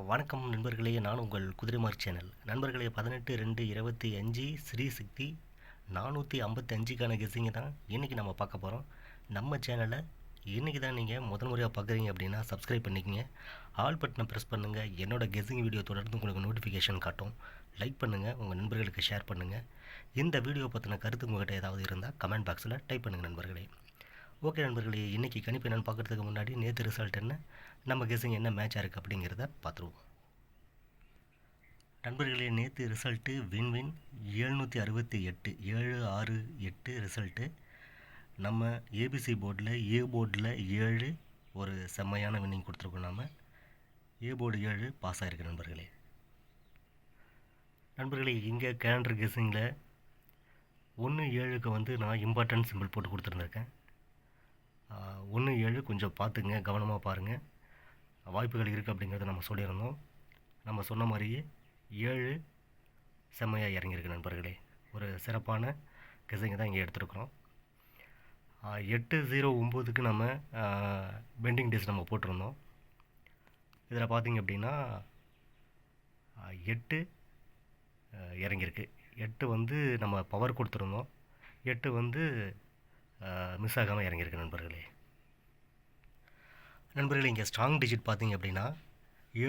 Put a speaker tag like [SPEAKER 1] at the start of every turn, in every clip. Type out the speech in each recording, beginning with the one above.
[SPEAKER 1] வணக்கம் நண்பர்களே நான் உங்கள் குதிரைமார் சேனல். நண்பர்களே பதினெட்டு ரெண்டு இருபத்தி அஞ்சு ஸ்ரீ சக்தி நானூற்றி ஐம்பத்தி அஞ்சுக்கான கெஸ்ஸிங்க தான் இன்றைக்கி நம்ம பார்க்க போகிறோம் நம்ம சேனலை இன்றைக்கி தான் நீங்கள் முதல் முறையாக பார்க்குறீங்க அப்படின்னா சப்ஸ்கிரைப் பண்ணிக்கங்க. ஆல் பட்டனை ப்ரெஸ் பண்ணுங்கள் என்னோடய கெஸ்ஸிங் வீடியோ தொடர்ந்து உங்களுக்கு நோட்டிஃபிகேஷன் காட்டும். லைக் பண்ணுங்கள் உங்கள் நண்பர்களுக்கு ஷேர் பண்ணுங்கள் இந்த வீடியோ பற்றின கருத்து உங்கள்கிட்ட ஏதாவது இருந்தால் கமெண்ட் பாக்ஸில் டைப் பண்ணுங்கள் நண்பர்களே. ஓகே நண்பர்களே இன்றைக்கி கணிப்பு என்னென்னு பார்க்குறதுக்கு முன்னாடி நேற்று ரிசல்ட் என்ன நம்ம கெஸிங் என்ன மேட்சாக இருக்குது அப்படிங்கிறத பார்த்துருவோம். நண்பர்களே நேற்று ரிசல்ட்டு வின் வின் ஏழ்நூற்றி அறுபத்தி எட்டு ஏழு ஆறு எட்டு ரிசல்ட்டு நம்ம ஏபிசி போர்டில் ஏ போர்டில் ஏழு ஒரு செம்மையான வின்னிங் கொடுத்துருக்கோம் நாம். ஏ போர்டு ஏழு பாஸ் ஆகிருக்கு நண்பர்களே. நண்பர்களே இங்கே கேலண்டர் கெஸிங்கில் ஒன்று ஏழுக்கு வந்து நான் இம்பார்ட்டன்ட் சிம்பிள் போட்டு கொடுத்துருந்துருக்கேன். ஒன்று ஏழு கொஞ்சம் பார்த்துங்க கவனமாக பாருங்கள் வாய்ப்புகள் இருக்குது அப்படிங்கிறத நம்ம சொல்லியிருந்தோம். நம்ம சொன்ன மாதிரியே ஏழு செம்மையாக இறங்கியிருக்கு நண்பர்களே. ஒரு சிறப்பான கெஸிங்கை தான் இங்கே எடுத்துருக்குறோம். எட்டு ஜீரோ ஒம்போதுக்கு நம்ம பெண்டிங் டேஸ் நம்ம போட்டிருந்தோம். இதில் பார்த்தீங்க அப்படின்னா எட்டு இறங்கியிருக்கு. எட்டு வந்து நம்ம பவர் கொடுத்துருந்தோம். எட்டு வந்து மிஸ் ஆகாமல் இறங்கியிருக்கு நண்பர்களே. நண்பர்களே இங்கே ஸ்ட்ராங் டிஜிட் பார்த்தீங்க அப்படின்னா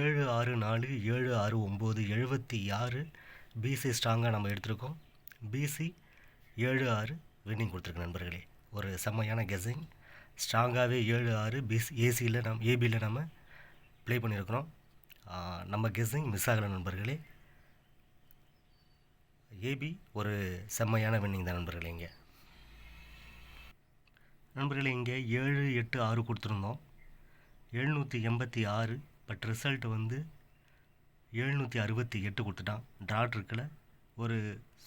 [SPEAKER 1] ஏழு ஆறு நாலு ஏழு ஆறு ஒம்பது எழுபத்தி ஆறு பிசி ஸ்ட்ராங்காக நம்ம எடுத்திருக்கோம். பிசி ஏழு ஆறு வின்னிங் கொடுத்துருக்கு நண்பர்களே. ஒரு செம்மையான கெஸிங் ஸ்ட்ராங்காகவே ஏழு ஆறு பிசி ஏசியில் நம் ஏபியில் நம்ம ப்ளே பண்ணியிருக்கிறோம். நம்ம கெஸ்ஸிங் மிஸ் ஆகலை நண்பர்களே. ஏபி ஒரு செம்மையான வின்னிங் தான் நண்பர்களே இங்கே. நண்பர்களே இங்கே ஏழு எட்டு ஆறு கொடுத்துருந்தோம். எழுநூற்றி எண்பத்தி ஆறு பட் ரிசல்ட் வந்து எழுநூற்றி அறுபத்தி எட்டு கொடுத்துட்டான். ட்ராட் இருக்கல ஒரு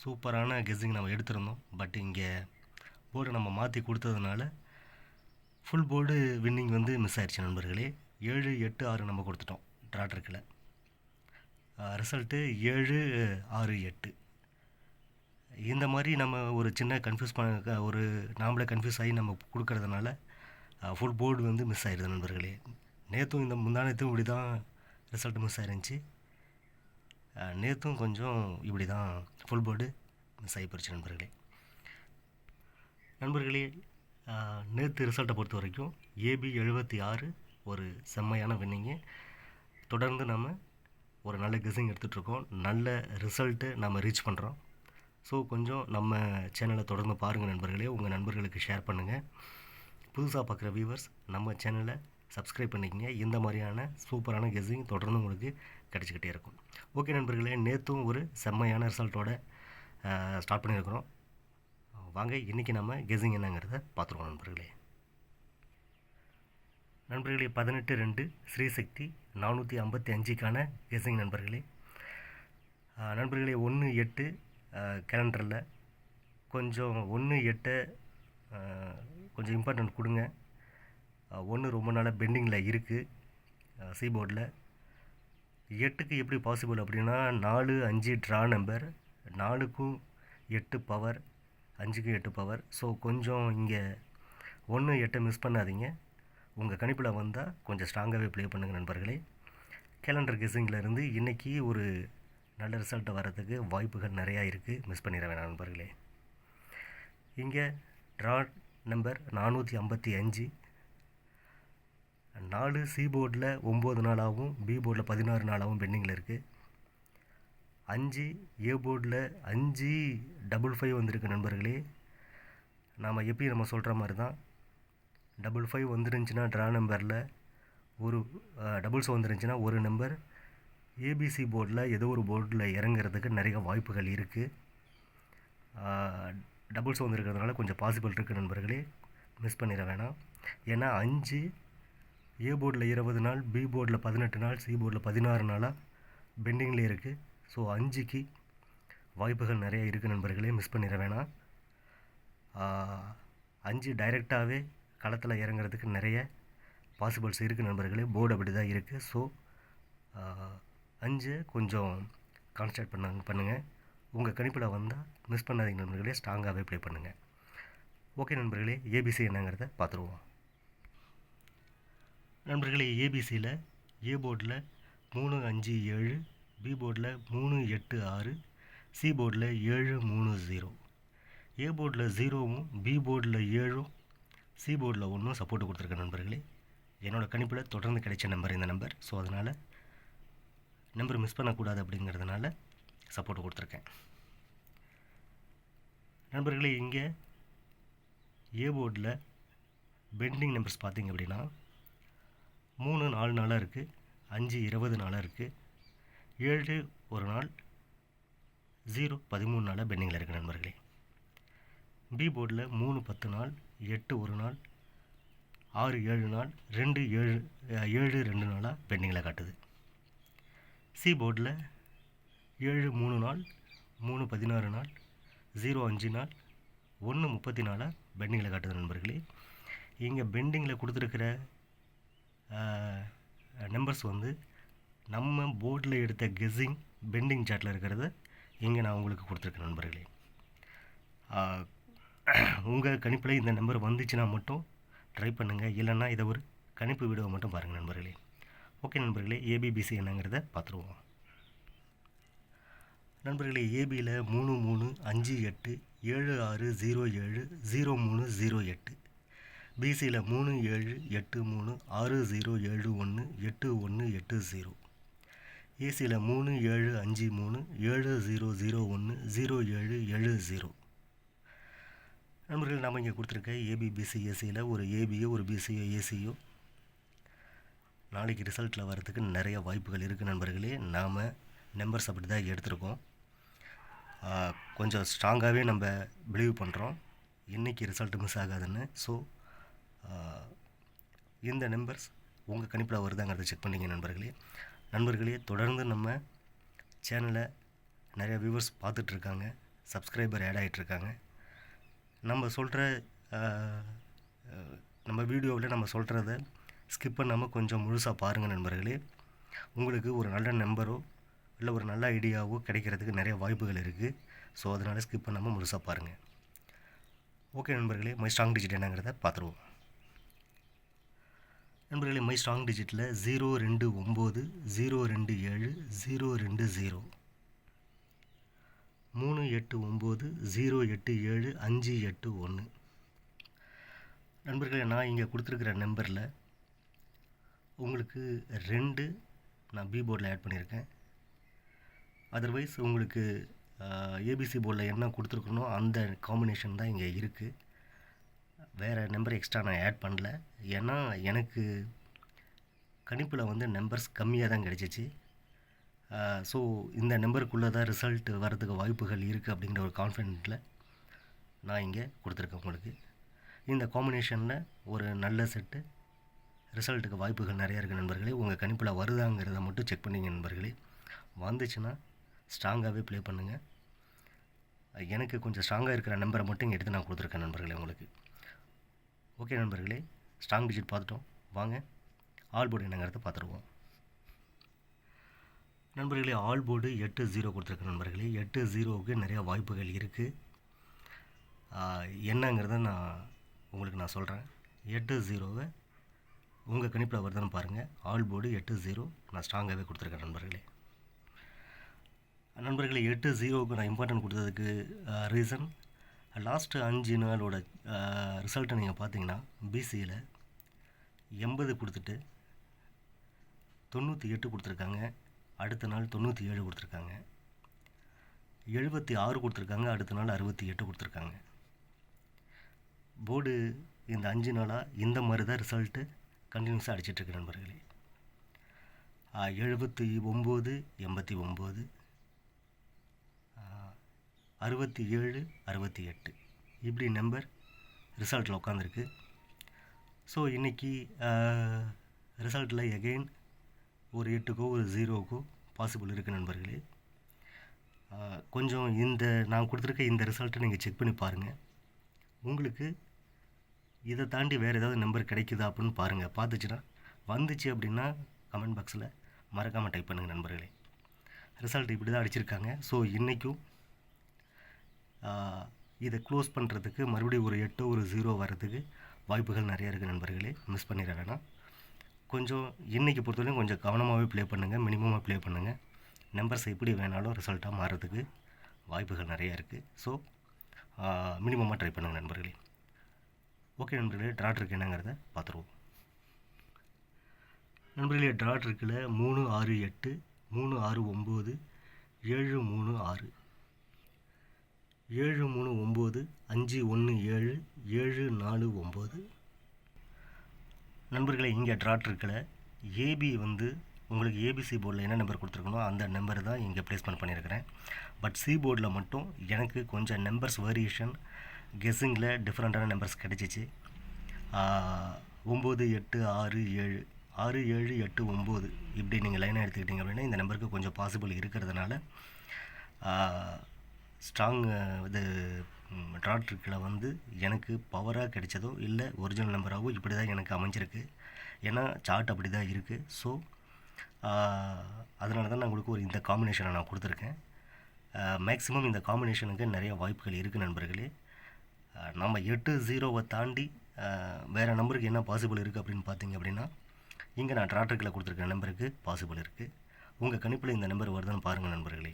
[SPEAKER 1] சூப்பரான கெஸ்ஸிங் நம்ம எடுத்திருந்தோம். பட் இங்கே போர்டை நம்ம மாற்றி கொடுத்ததுனால ஃபுல் போர்டு வின்னிங் வந்து மிஸ் ஆயிடுச்சு நண்பர்களே. ஏழு எட்டு ஆறு நம்ம கொடுத்துட்டோம். ட்ராட் இருக்கல ரிசல்ட்டு ஏழு ஆறு எட்டு. இந்த மாதிரி நம்ம ஒரு சின்ன கன்ஃபியூஸ் பண்ண ஒரு நாமளே கன்ஃபியூஸ் ஆகி நம்ம கொடுக்கறதுனால ஃபுல் போர்டு வந்து மிஸ் ஆயிடுது நண்பர்களே. நேற்றும் இந்த முந்தானத்தும் இப்படி தான் ரிசல்ட் மிஸ் ஆயிருந்துச்சு நேற்றும் கொஞ்சம் இப்படி தான் ஃபுல் போர்டு மிஸ் ஆகி போயிடுச்சு நண்பர்களே. நண்பர்களே நேற்று ரிசல்ட்டை பொறுத்த வரைக்கும் ஏபி எழுபத்தி ஆறு ஒரு செம்மையான வின்னிங்கு தொடர்ந்து நம்ம ஒரு நல்ல கெஸிங் எடுத்துகிட்ருக்கோம் நல்ல ரிசல்ட்டு நம்ம ரீச் பண்ணுறோம் ஸோ கொஞ்சம் நம்ம சேனலை தொடர்ந்து பாருங்கள் நண்பர்களே உங்கள் நண்பர்களுக்கு ஷேர் பண்ணுங்கள் புதுசாக பார்க்குற வியூவர்ஸ் நம்ம சேனலை சப்ஸ்கிரைப் பண்ணிக்கங்க. இந்த மாதிரியான சூப்பரான கெஸ்ஸிங் தொடர்ந்து உங்களுக்கு கிடச்சிக்கிட்டே இருக்கும். ஓகே நண்பர்களே நேற்றும் ஒரு செம்மையான ரிசல்ட்டோட ஸ்டார்ட் பண்ணியிருக்கிறோம். வாங்க இன்றைக்கி நம்ம கெஸ்ஸிங் என்னங்கிறத பார்த்துருவோம் நண்பர்களே. நண்பர்களே பதினெட்டு ரெண்டு ஸ்ரீசக்தி நானூற்றி ஐம்பத்தி அஞ்சுக்கான கெஸ்ஸிங் நண்பர்களே. நண்பர்களே ஒன்று எட்டு கேலண்டரில் கொஞ்சம் ஒன்று எட்டை கொஞ்சம் இம்பார்ட்டன்ட் கொடுங்க. ஒன்று ரொம்ப நாளாக பெண்டிங்கில் இருக்குது சி போர்டில் எட்டுக்கு எப்படி பாசிபிள் அப்படின்னா நாலு அஞ்சு ட்ரா நம்பர் நாலுக்கும் எட்டு பவர் அஞ்சுக்கும் எட்டு பவர் ஸோ கொஞ்சம் இங்கே ஒன்று எட்டை மிஸ் பண்ணாதீங்க. உங்கள் கணிப்பில் வந்தால் கொஞ்சம் ஸ்ட்ராங்காகவே ப்ளே பண்ணுங்கள் நண்பர்களே. கேலண்டர் கெஸிங்கில் இருந்து இன்றைக்கி ஒரு நல்ல ரிசல்ட் வர்றதுக்கு வாய்ப்புகள் நிறையா இருக்குது மிஸ் பண்ணிட வேணாம் நண்பர்களே. இங்கே ட்ரா நம்பர் நானூற்றி ஐம்பத்தி அஞ்சு. நாலு சி போர்டில் ஒம்பது நாளாகவும் பி போர்டில் பதினாறு நாளாகவும் பெண்டிங்கில் இருக்குது அஞ்சு ஏ போர்டில் அஞ்சு டபுள் ஃபைவ் வந்திருக்கு நண்பர்களே. நாம் எப்படி நம்ம சொல்கிற மாதிரி தான் டபுள் ஃபைவ் வந்துருந்துச்சுன்னா ட்ரா நம்பரில் ஒரு டபுள்ஸ் வந்துருந்துச்சுன்னா ஒரு நம்பர் ஏபிசி போர்டில் ஏதோ ஒரு போர்டில் இறங்குறதுக்கு நிறைய வாய்ப்புகள் இருக்குது டபுள்ஸ் வந்துருக்கிறதுனால கொஞ்சம் பாசிபிள் இருக்குது நண்பர்களே. மிஸ் பண்ணிட வேணாம். ஏன்னா அஞ்சு ஏ போர்டில் இருபது நாள் பி போர்டில் பதினெட்டு நாள் சி போர்டில் பதினாறு நாளாக பெண்டிங்கில் இருக்குது ஸோ அஞ்சுக்கு வாய்ப்புகள் நிறைய இருக்குது நண்பர்களே. மிஸ் பண்ணிட வேணாம். அஞ்சு டைரெக்டாகவே களத்தில் இறங்குறதுக்கு நிறைய பாசிபிள்ஸ் இருக்குது நண்பர்களே. போர்டு அப்படி தான் இருக்குது ஸோ அஞ்சு கொஞ்சம் கான்சன்ட்ரேட் பண்ணாங்க பண்ணுங்கள் உங்கள் கணிப்பில் வந்தால் மிஸ் பண்ணாதீங்க நண்பர்களே ஸ்ட்ராங்காகவே ப்ளே பண்ணுங்கள் ஓகே நண்பர்களே ஏபிசி என்னங்கிறத பார்த்துருவோம். நண்பர்களே ஏபிசியில் ஏ போர்டில் மூணு அஞ்சு ஏழு பி போர்டில் மூணு எட்டு ஆறு சி போர்டில் ஏழு மூணு ஜீரோ ஏ போர்டில் ஜீரோவும் பி போர்டில் ஏழும் சி போர்டில் ஒன்றும் சப்போர்ட் கொடுத்துருக்க நண்பர்களே. என்னோடய கணிப்பில் தொடர்ந்து கிடைச்ச நம்பர் இந்த நம்பர் ஸோ அதனால் நம்பர் மிஸ் பண்ணக்கூடாது அப்படிங்கிறதுனால சப்போர்ட் கொடுத்துருக்கேன். நண்பர்களே இங்கே ஏ போர்டில் பெண்டிங் நம்பர்ஸ் பார்த்தீங்க அப்படின்னா மூணு நாலு நாளாக இருக்குது அஞ்சு இருபது நாளாக இருக்குது ஏழு ஒரு நாள் ஜீரோ பதிமூணு நாளாக பெண்டிங்கில் இருக்குது நண்பர்களே. பி போர்டில் மூணு பத்து நாள் எட்டு ஒரு நாள் ஆறு ஏழு நாள் ரெண்டு ஏழு ஏழு ரெண்டு நாளாக பெண்டிங்கில் காட்டுது. சி போர்டில் ஏழு மூணு நாள் மூணு பதினாறு நாள் ஜீரோ அஞ்சு நாள் ஒன்று முப்பத்தி நாலாக பெண்டிங்கில் காட்டுது நண்பர்களே. இங்கே பெண்டிங்கில் கொடுத்துருக்கிற நம்பர்ஸ் வந்து நம்ம போர்டில் எடுத்த கெஸ்ஸிங் பெண்டிங் சார்ட்டில் இருக்கிறத இங்கே நான் உங்களுக்கு கொடுத்துருக்கேன் நண்பர்களே. உங்கள் கணிப்பில் இந்த நம்பர் வந்துச்சுன்னா மட்டும் ட்ரை பண்ணுங்கள் இல்லைன்னா இதை ஒரு கணிப்பு வீடியோ மட்டும் பாருங்கள் நண்பர்களே. ஓகே நண்பர்களே ஏபிபிசி என்னங்கிறத பார்த்துருவோம். நண்பர்களே ஏபியில் மூணு மூணு அஞ்சு எட்டு ஏழு ஆறு ஜீரோ ஏழு ஜீரோ மூணு ஜீரோ எட்டு. பிசியில் மூணு ஏழு எட்டு மூணு ஆறு ஜீரோ ஏழு ஒன்று எட்டு ஒன்று எட்டு ஜீரோ. ஏசியில் மூணு ஏழு அஞ்சு மூணு ஏழு ஜீரோ ஜீரோ ஒன்று ஜீரோ ஏழு ஏழு ஜீரோ. நண்பர்கள் நம்ம இங்கே கொடுத்துருக்க ஏபிபிசி ஏசியில் ஒரு ஏபியோ ஒரு பிசியோ ஏசியோ நாளைக்கு ரிசல்ட்டில் வரதுக்கு நிறைய வாய்ப்புகள் இருக்குது நண்பர்களே. நாம் நம்பர்ஸ் அப்படி தான் எடுத்திருக்கோம். கொஞ்சம் ஸ்ட்ராங்காகவே நம்ம பிலீவ் பண்ணுறோம் இன்றைக்கி ரிசல்ட் மிஸ் ஆகாதுன்னு. ஸோ இந்த நம்பர்ஸ் உங்கள் கணிப்பில் வருதாங்கிறத செக் பண்ணிங்க நண்பர்களே. நண்பர்களே தொடர்ந்து நம்ம சேனலை நிறைய வியூவர்ஸ் பார்த்துட்ருக்காங்க. சப்ஸ்கிரைபர் ஆட் ஆகிட்ருக்காங்க நம்ம சொல்கிற நம்ம வீடியோவில் நம்ம சொல்கிறத ஸ்கிப் பண்ணாமல் கொஞ்சம் முழுசாக பாருங்கள் நண்பர்களே. உங்களுக்கு ஒரு நல்ல நம்பரோ இல்லை ஒரு நல்ல ஐடியாவோ கிடைக்கிறதுக்கு நிறைய வாய்ப்புகள் இருக்குது ஸோ அதனால் ஸ்கிப் பண்ணாமல் முழுசாக பாருங்கள் ஓகே நண்பர்களே மை ஸ்ட்ராங் டிஜிட் என்னங்கிறத பார்த்துருவோம் நண்பர்களே மை ஸ்ட்ராங் டிஜிட்டில் ஜீரோ ரெண்டு ஒம்பது ஜீரோ ரெண்டு ஏழு ஜீரோ ரெண்டு ஜீரோ மூணு எட்டு ஒம்பது ஜீரோ எட்டு ஏழு அஞ்சு எட்டு ஒன்று நண்பர்களே நான் இங்கே கொடுத்துருக்குற நம்பரில் உங்களுக்கு ரெண்டு நான் பி போர்டில் ஆட் பண்ணியிருக்கேன். அதர்வைஸ் உங்களுக்கு ஏபிசி போர்டில் என்ன கொடுத்துருக்கனோ அந்த காம்பினேஷன் தான் இங்கே இருக்குது வேறு நம்பர் எக்ஸ்ட்ரா நான் ஆட் பண்ணல. ஏன்னா எனக்கு கணிப்பில் வந்து நம்பர்ஸ் கம்மியாக தான் கிடச்சிச்சு. ஸோ இந்த நம்பருக்குள்ளே தான் ரிசல்ட் வர்றதுக்கு வாய்ப்புகள் இருக்குது அப்படிங்கிற ஒரு கான்ஃபிடென்ட்டில் நான் இங்கே கொடுத்துருக்கேன் உங்களுக்கு. இந்த காம்பினேஷனில் ஒரு நல்ல செட்டு ரிசல்ட்டுக்கு வாய்ப்புகள் நிறையா இருக்குது நண்பர்களே. உங்கள் கணிப்பில் வருதாங்கிறத மட்டும் செக் பண்ணிங்க நண்பர்களே. வந்துச்சுன்னா ஸ்ட்ராங்காகவே ப்ளே பண்ணுங்கள் எனக்கு கொஞ்சம் ஸ்ட்ராங்காக இருக்கிற நம்பரை மட்டும் இங்கே எடுத்து நான் கொடுத்துருக்கேன் நண்பர்களே உங்களுக்கு. ஓகே நண்பர்களே ஸ்ட்ராங் டிஜிட் பார்த்துட்டோம். வாங்க ஆல் போர்டு என்னங்கிறத பார்த்துருவோம். நண்பர்களே ஆல் போர்டு எட்டு ஜீரோ கொடுத்துருக்க நண்பர்களே. எட்டு ஜீரோவுக்கு நிறையா வாய்ப்புகள் இருக்குது என்னங்கிறத நான் உங்களுக்கு நான் சொல்கிறேன் எட்டு ஜீரோவை உங்கள் கணிப்பில் வருதுன்னு பாருங்கள் ஆல் போர்டு எட்டு ஜீரோ நான் ஸ்ட்ராங்காகவே கொடுத்துருக்கேன் நண்பர்களே. நண்பர்களே எட்டு ஜீரோவுக்கு நான் இம்பார்ட்டன்ட் கொடுத்ததுக்கு ரீசன் லாஸ்ட்டு அஞ்சு நாளோட ரிசல்ட்டை நீங்கள் பார்த்தீங்கன்னா பிசியில் எண்பது கொடுத்துட்டு தொண்ணூற்றி எட்டு கொடுத்துருக்காங்க. அடுத்த நாள் தொண்ணூற்றி ஏழு கொடுத்துருக்காங்க. எழுபத்தி ஆறு கொடுத்துருக்காங்க அடுத்த நாள் அறுபத்தி எட்டு கொடுத்துருக்காங்க. போர்டு இந்த அஞ்சு நாளாக இந்த மாதிரி தான் ரிசல்ட்டு கண்டினியூஸாக அடிச்சிட்ருக்கு நண்பர்களே. எழுபத்தி ஒம்பது எண்பத்தி ஒம்பது அறுபத்தி ஏழு அறுபத்தி எட்டு இப்படி நம்பர் ரிசல்ட்டில் உட்காந்துருக்கு ஸோ இன்றைக்கி ரிசல்ட்டில் எகெயின் ஒரு எட்டுக்கோ ஒரு ஜீரோக்கோ பாசிபிள் இருக்குது நண்பர்களே. கொஞ்சம் இந்த நான் கொடுத்துருக்க இந்த ரிசல்ட்டை நீங்கள் செக் பண்ணி பாருங்கள் உங்களுக்கு இதை தாண்டி வேறு ஏதாவது நம்பர் கிடைக்குதா அப்படின்னு பாருங்கள் பார்த்துச்சுன்னா வந்துச்சு அப்படின்னா கமெண்ட் பாக்ஸில் மறக்காமல் டைப் பண்ணுங்கள் நண்பர்களே. ரிசல்ட் இப்படி தான் அடிச்சிருக்காங்க ஸோ இன்றைக்கும் இதை க்ளோஸ் பண்ணுறதுக்கு மறுபடியும் ஒரு எட்டோ ஒரு ஜீரோ வர்றதுக்கு வாய்ப்புகள் நிறையா இருக்குது நண்பர்களே. மிஸ் பண்ணிட வேணாம். கொஞ்சம் இன்றைக்கி பொறுத்தவரைக்கும் கொஞ்சம் கவனமாகவே ப்ளே பண்ணுங்கள் மினிமமாக ப்ளே பண்ணுங்கள் நம்பர்ஸ் எப்படி வேணாலும் ரிசல்ட்டாக மாறுறதுக்கு வாய்ப்புகள் நிறையா இருக்குது ஸோ மினிமமாக ட்ரை பண்ணுங்கள் நண்பர்களே. ஓகே நண்பர்களே ட்ராட் இருக்கு என்னங்கிறத பார்த்துருவோம். நண்பர்களே ட்ராட் இருக்குல்ல மூணு ஆறு எட்டு மூணு ஆறு ஒம்பது ஏழு மூணு ஆறு. ஏழு மூணு ஒம்பது அஞ்சு ஒன்று ஏழு ஏழு நாலு ஒம்பது. நண்பர்களே இங்கே ட்ராட் இருக்கல ஏபி வந்து உங்களுக்கு ஏபிசி போர்டில் என்ன நம்பர் கொடுத்துருக்கணும் அந்த நம்பர் தான் இங்கே ப்ளேஸ்மெண்ட் பண்ணியிருக்கிறேன் பட் சி போர்டில் மட்டும் எனக்கு கொஞ்சம் நம்பர்ஸ் வேரியேஷன் கெஸ்ஸிங்கில் டிஃப்ரெண்ட்டான நம்பர்ஸ் கிடச்சிச்சு. ஒம்பது எட்டு ஆறு ஏழு ஆறு ஏழு எட்டு ஒம்பது இப்படி நீங்கள் லைனாக எடுத்துக்கிட்டிங்க அப்படின்னா இந்த நம்பருக்கு கொஞ்சம் பாசிபிள் இருக்கிறதுனால ஸ்ட்ராங் இது ட்ராட் வந்து எனக்கு பவராக கிடைச்சதோ இல்லை ஒரிஜினல் நம்பராகவோ இப்படி தான் எனக்கு அமைஞ்சிருக்கு. ஏன்னா சார்ட் அப்படி தான் இருக்குது ஸோ அதனால தான் நான் உங்களுக்கு ஒரு இந்த காம்பினேஷனை நான் கொடுத்துருக்கேன். மேக்ஸிமம் இந்த காம்பினேஷனுக்கு நிறைய வாய்ப்புகள் இருக்குது நண்பர்களே. நம்ம எட்டு ஜீரோவை தாண்டி வேறு நம்பருக்கு என்ன பாசிபிள் இருக்குது அப்படின்னு பார்த்தீங்க அப்படின்னா இங்கே நான் ட்ராட்ரிக்கில் கொடுத்துருக்க நம்பருக்கு பாசிபிள் இருக்குது உங்கள் கணிப்பில் இந்த நம்பர் வருதுன்னு பாருங்கள் நண்பர்களே.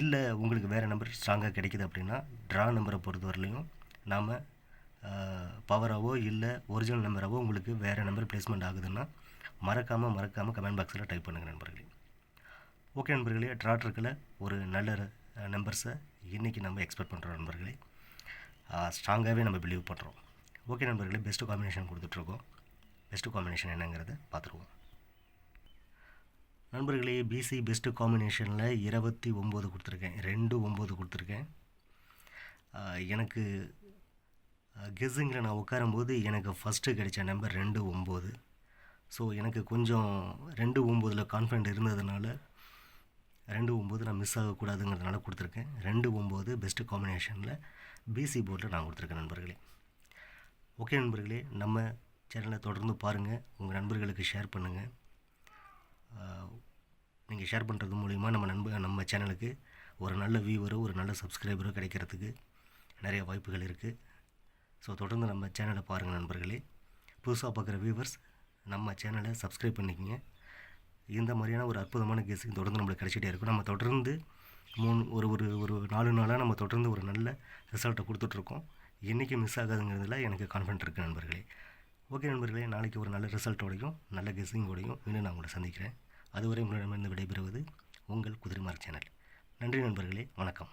[SPEAKER 1] இல்லை உங்களுக்கு வேறு நம்பர் ஸ்ட்ராங்காக கிடைக்குது அப்படின்னா ட்ரா நம்பரை பொறுத்தவரையிலையும் நாம் பவராகவோ இல்லை ஒரிஜினல் நம்பராகவோ உங்களுக்கு வேறு நம்பர் ப்ளேஸ்மெண்ட் ஆகுதுன்னா மறக்காமல் மறக்காமல் கமெண்ட் பாக்ஸில் டைப் பண்ணுங்கள் நண்பர்களே. ஓகே நண்பர்களே ட்ராட்ருக்கில் ஒரு நல்ல நம்பர்ஸை இன்றைக்கி நம்ம எக்ஸ்பெக்ட் பண்ணுறோம் நண்பர்களே ஸ்ட்ராங்காகவே நம்ம பிலீவ் பண்ணுறோம் ஓகே நண்பர்களே பெஸ்ட்டு காம்பினேஷன் கொடுத்துட்ருக்கோம். பெஸ்ட்டு காம்பினேஷன் என்னங்கிறத பார்த்துருவோம். நண்பர்களே பிசி பெஸ்ட்டு காம்பினேஷனில் இருபத்தி ஒம்பது கொடுத்துருக்கேன். ரெண்டு ஒம்பது கொடுத்துருக்கேன். எனக்கு கெஸ்ஸிங்கில் நான் உட்காரும்போது எனக்கு ஃபஸ்ட்டு கிடைச்ச நம்பர் ரெண்டு ஒம்பது. ஸோ எனக்கு கொஞ்சம் ரெண்டு ஒம்போதில் கான்ஃபிடென்ட் இருந்ததுனால ரெண்டு ஒம்பது நான் மிஸ் ஆகக்கூடாதுங்கிறதுனால கொடுத்துருக்கேன். ரெண்டு ஒம்பது பெஸ்ட்டு காம்பினேஷனில் பிசி போர்டில் நான் கொடுத்துருக்கேன் நண்பர்களே. ஓகே நண்பர்களே நம்ம சேனலை தொடர்ந்து பாருங்கள் உங்கள் நண்பர்களுக்கு ஷேர் பண்ணுங்கள் நீங்கள் ஷேர் பண்ணுறது மூலிமா நம்ம நண்ப நம்ம சேனலுக்கு ஒரு நல்ல வியூவரோ ஒரு நல்ல சப்ஸ்கிரைபரோ கிடைக்கிறதுக்கு நிறைய வாய்ப்புகள் இருக்குது ஸோ தொடர்ந்து நம்ம சேனலை பாருங்கள் நண்பர்களே. புதுசாக பார்க்குற வியூவர்ஸ் நம்ம சேனலை சப்ஸ்கிரைப் பண்ணிக்கோங்க. இந்த மாதிரியான ஒரு அற்புதமான கேஸுக்கு தொடர்ந்து நம்மளுக்கு கிடைச்சிட்டே இருக்கும். நம்ம தொடர்ந்து மூணு ஒரு ஒரு ஒரு நாலு நாளாக நம்ம தொடர்ந்து ஒரு நல்ல ரிசல்ட்டை கொடுத்துட்ருக்கோம். என்றைக்கும் மிஸ் ஆகாதுங்கிறதுல எனக்கு கான்ஃபிடென்ட் இருக்குது நண்பர்களே. ஓகே நண்பர்களே நாளைக்கு ஒரு நல்ல ரிசல்ட்டோடையும் நல்ல கெஸ்ஸிங்கோடையும் மீண்டும் நான் உங்களை சந்திக்கிறேன். அதுவரை உங்களிடமிருந்து விடைபெறுவது உங்கள் குதிரைமார்க் சேனல். நன்றி நண்பர்களே வணக்கம்.